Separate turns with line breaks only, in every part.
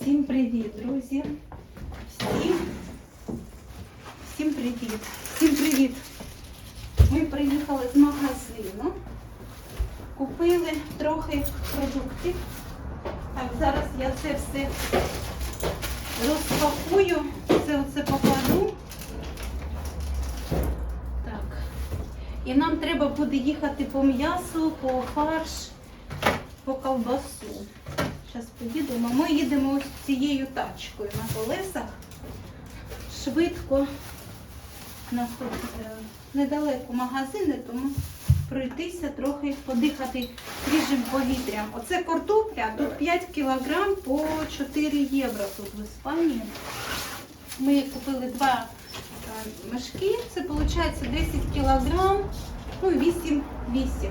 Всім привіт, друзі. Всім, всім привіт. Всім привіт. Ми приїхали з магазину. Купили трохи продуктів. Так, зараз я це все розпакую. Це оце покладу. Так. І нам треба буде їхати по м'ясу, по фарш, по ковбасу. Зараз поїдемо. Ми їдемо ось цією тачкою на колесах. Швидко. У нас тут е, недалеко магазини, тому пройтися трохи, подихати свіжим повітрям. Оце картопля, тут 5 кілограм по 4 євро тут в Іспанії. Ми купили два е, мешки, це виходить 10 кілограм, ну 8, 8.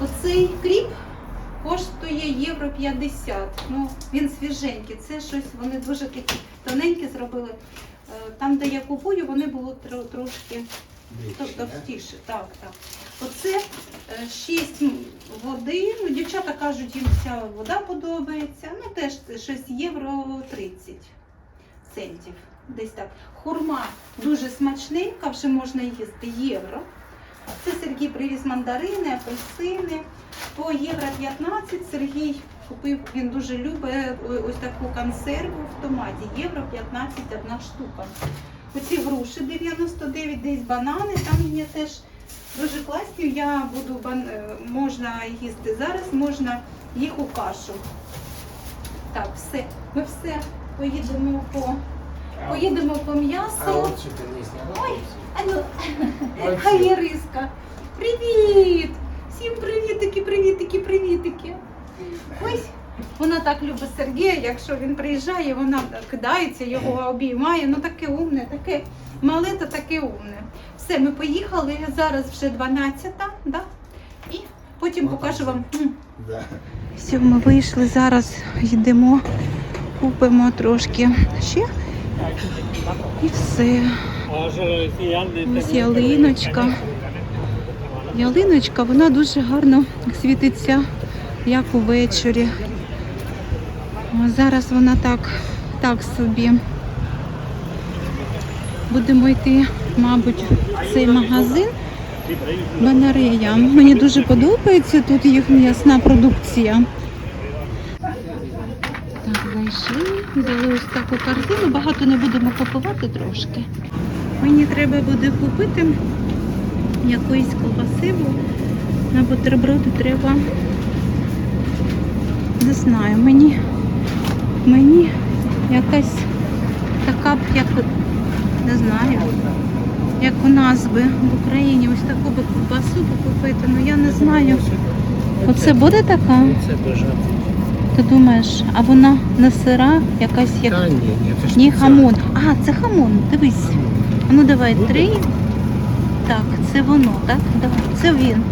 Оцей кріп коштує євро 50. Ну, він свіженький. Це щось, вони дуже такі тоненькі зробили. Е, Там, де я купую, вони були трошки то- товстіше. Так, так. Оце 6 води. Ну, дівчата кажуть, їм вся вода подобається. Ну, теж це щось євро 30 центів. Десь так. Хурма дуже смачненька, вже можна їсти євро. Це Сергій привіз мандарини, апельсини. По євро 15 Сергій купив, він дуже любить ось таку консерву в томаті. Євро 15 одна штука. Оці груші 99, десь банани, там є теж дуже класні. Я буду е, можна їсти зараз, можна їх у кашу. Так, все. Ми все поїдемо по, поїдемо по м'ясу. Ой, а ну, хай Яриска. Привіт! Всім привітики, привітики, привітики. Ось вона так любить Сергія, якщо він приїжджає, вона кидається, його обіймає. Ну таке умне, таке мале та таке умне. Все, ми поїхали. Зараз вже 12-та, да? і потім покажу вам. все, ми вийшли зараз, йдемо, купимо трошки ще. І все. Ось ялиночка. Ялиночка, вона дуже гарно світиться, як увечері. Зараз вона так, так собі. Будемо йти, мабуть, в цей магазин. Банарея. Мені дуже подобається тут їх м'ясна продукція. Так, зайшли, взяли ось таку картину. Багато не будемо купувати трошки. Мені треба буде купити якоїсь колбаси, бо на бутерброди треба. Не знаю, мені, мені якась така б, як не знаю, як у нас би в Україні ось таку би ковбасу би купити, ну я не знаю. Оце буде така?
Це дуже.
Ти думаєш, а вона не сира, якась як.
Та ні, ні, це ж
Ні,
спеціально.
хамон. А, це хамон, дивись. А Ну давай три. Так, це воно, так? Давай. Це він.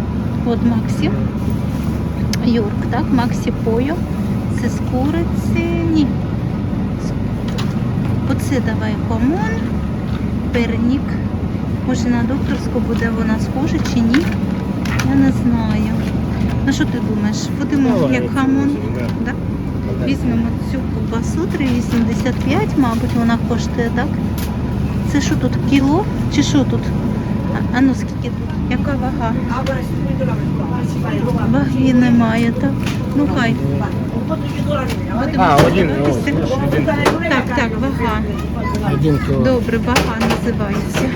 От Максі. Йорк, так? Максі Пойо. Це з куриці. Ні. З- Оце давай хамон. Пернік. Може на докторську буде вона схожа чи ні? Я не знаю. Ну що ти думаєш? Будемо
Давай,
як хамон? Да? Візьмемо цю ковбасу 3,85, мабуть, вона коштує, так? Це що тут, кіло? Чи що тут? А, а ну скільки тут? Яка вага? Ваги немає, так? Ну хай. Будемо
А, один, один.
Так, так, вага.
Один кіло.
Добре, вага називається.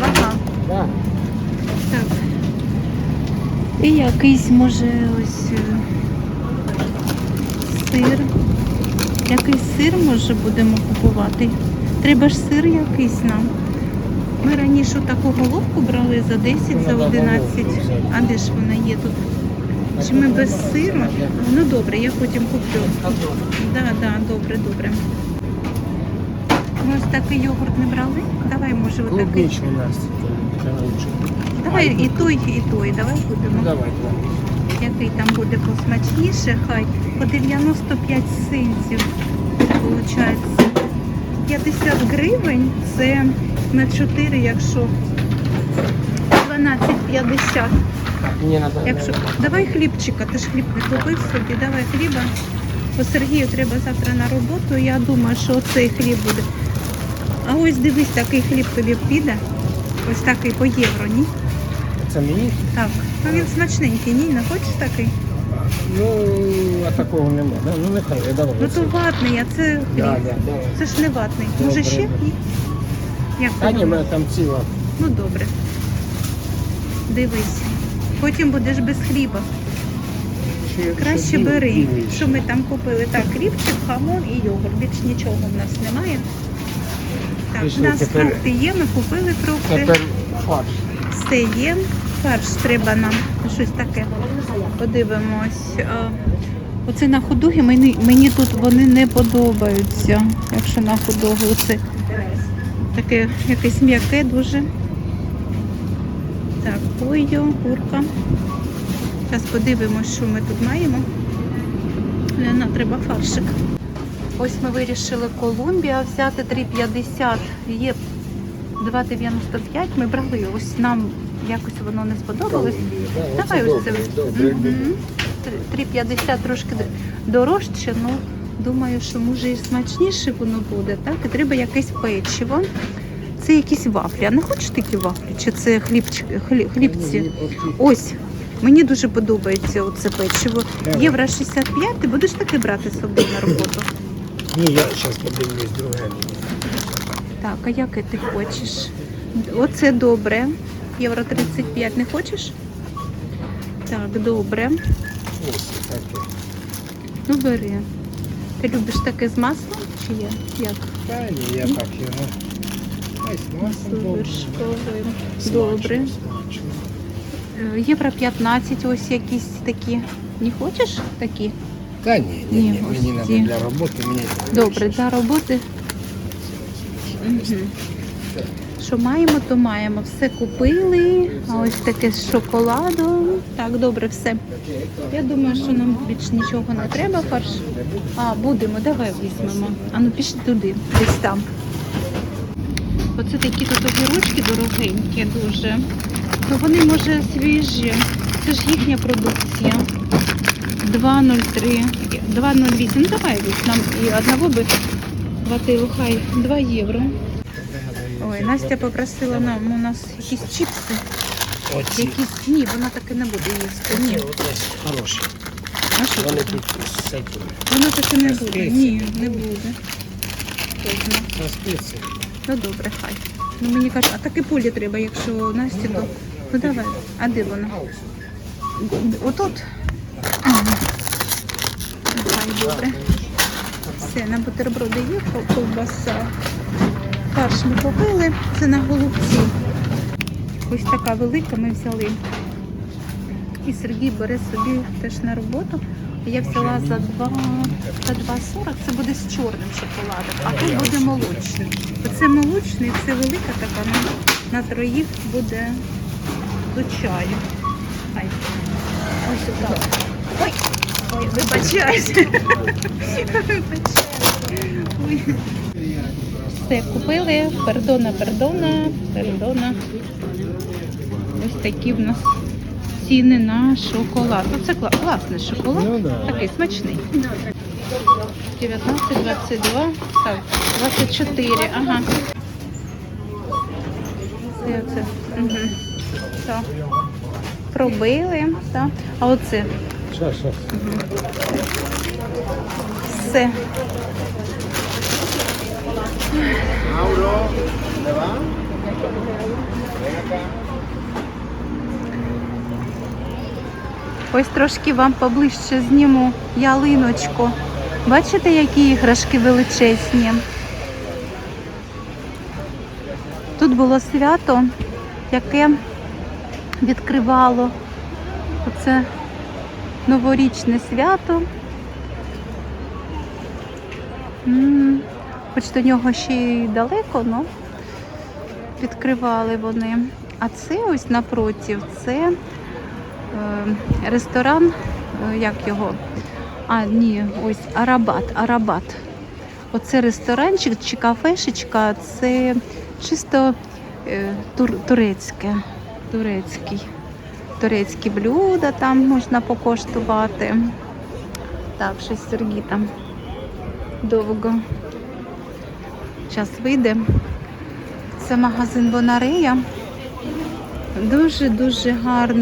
Вага. Так. І якийсь, може, ось е, сир. Якийсь сир, може, будемо купувати. Треба ж сир якийсь нам. Ми раніше таку головку брали за 10, за 11. А де ж вона є тут? Чи ми без сиру? Ну добре, я потім куплю. Так, да, да, добре, добре. Ми ось такий йогурт не брали? Давай, може, отакий.
Клубничний Настя. Короче.
Давай і той, і той. Давай будемо.
Ну, давай, давай.
Який там буде посмачніше, хай по 95 сентів. Виходить. 50 гривень це на 4, якщо 12,50.
Так, мені надо.
Якщо давай хлібчика, ти ж хліб не купив собі, давай хліба. Бо Сергію треба завтра на роботу. Я думаю, що цей хліб буде. А ось дивись, такий хліб тобі піде. Ось такий по євро, ні?
Це мені?
Так. Ну він смачненький, ні? Не хочеш такий?
Ну, а такого нема. Да? Ну нехай, я давай.
Ну то ватний, а це хліб.
Да, да, давай.
Це ж не ватний. Може
Добре.
ще? Ні? Як
Та ні, в мене там ціла.
Ну добре. Дивись. Потім будеш без хліба.
Ще-
Краще
білий-
бери.
білий ще.
Що ми там купили? Так, хлібчик, хамон і йогурт. Більш нічого в нас немає. Так,
Пішли
у нас
тепер-
фрукти є, ми купили фрукти.
Тепер фарш.
Все є. Фарш треба нам щось таке. Подивимось. Оце на худогі мені, мені тут вони не подобаються. Якщо на худогу це таке якесь м'яке дуже. Так, пойо, курка. Зараз подивимось, що ми тут маємо. Лена, треба фаршик. Ось ми вирішили Колумбія взяти 3,50. Є 2,95. Ми брали. Ось нам якось воно не сподобалось.
Да,
Давай ось це.
добре.
3,50 трошки дорожче, ну думаю, що може і смачніше воно буде, так? І треба якесь печиво. Це якісь вафлі. А не хочеш такі вафлі? Чи це хлібці? Ось. Мені дуже подобається оце печиво. Євро 65, ти будеш таке брати з собою на роботу?
Ні, я зараз подивлюсь друге.
Так, а яке ти хочеш? Оце добре. Євро 35 не хочеш? Так, добре. Ну бери. Ти любиш таке з маслом чи є? Як?
Та ні, я так його. Ай, з добре.
Е, Євро 15 ось якісь такі. Не хочеш такі?
Та ні, ні,
Ні,
ні, мені треба для роботи, мені
Добре, для роботи. Що маємо, то маємо. Все купили. А ось таке з шоколадом. Так, добре, все. Я думаю, що нам більш нічого не треба. Фарш. А, будемо, давай візьмемо. А ну пішли туди, десь там. Оце такі тут огірочки дорогенькі дуже. То вони може свіжі. Це ж їхня продукція. 2,03, 2,08. Ну давай ось нам і одного би хватило, хай 2 євро. Ой, Настя попросила нам у нас якісь чіпси.
Оці.
Якісь ні, вона таки не буде їсти. Ні.
Хороші.
А що
Вони тут з цим.
Вона таки не буде. Ні, не буде. Точно.
На спеці.
Ну добре, хай. Ну мені кажуть, а таки полі треба, якщо Насті, то ну давай. А де вона? Отут. Ага. Хай добре. Все, на бутерброди є ковбаса. Фарш ми купили, це на голубці. Ось така велика ми взяли. І Сергій бере собі теж на роботу. Я взяла за 2, за 2,40, це буде з чорним шоколадом, а тут буде молочний. Оце молочний, це велика така, на троїх буде до чаю. Ай. Ось так. Ой, вибачаюсь. Все, купили. Пердона, пердона, пердона. Ось такі в нас ціни на шоколад. Ну, це класний шоколад.
Ну.
Такий смачний. 19, 22, так, 24, ага. Це оце. Угу. Так. Пробили, так. А оце
Що, що?
все.
Mauro.
Ось трошки вам поближче зніму ялиночку. Бачите, які іграшки величезні? Тут було свято, яке відкривало оце новорічне свято. Хоч до нього ще й далеко, але відкривали вони. А це ось напротив, це е, ресторан, е, як його? А, ні, ось Арабат, Арабат. Оце ресторанчик чи кафешечка, це чисто е, тур, турецьке. Турецький. Турецькі блюда там можна покоштувати. Так, щось Сергій там довго. Зараз вийде. Це магазин Бонарея. Дуже-дуже гарний.